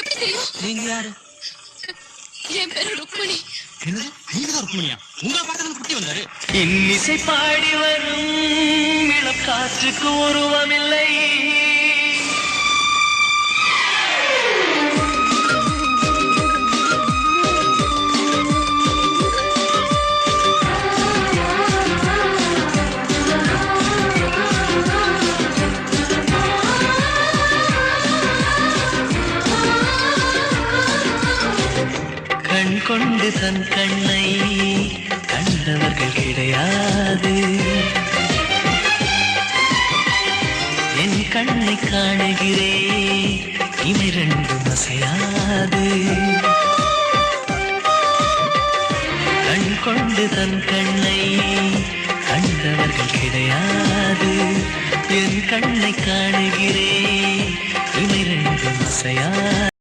நீங்க யாரு? என் பேரு ருக்மிணி. என்னது? நீங்க தான் ருக்மணியா? உங்களை பார்க்கறது குட்டி வந்தாரு. இன்னிசை பாடி வரும் இளம் காற்றுக்கு உருவமில்லை. கண் கொண்டு தன் கண்ணை கண்டவர்கள் கிடையாது. என் கண்ணை காணுகிறே இமை ரெண்டும் அசையாது. கண் கொண்டு தன் கண்ணை கண்டவர்கள் கிடையாது. என் கண்ணை காணுகிறே இமை ரெண்டும் அசையாது.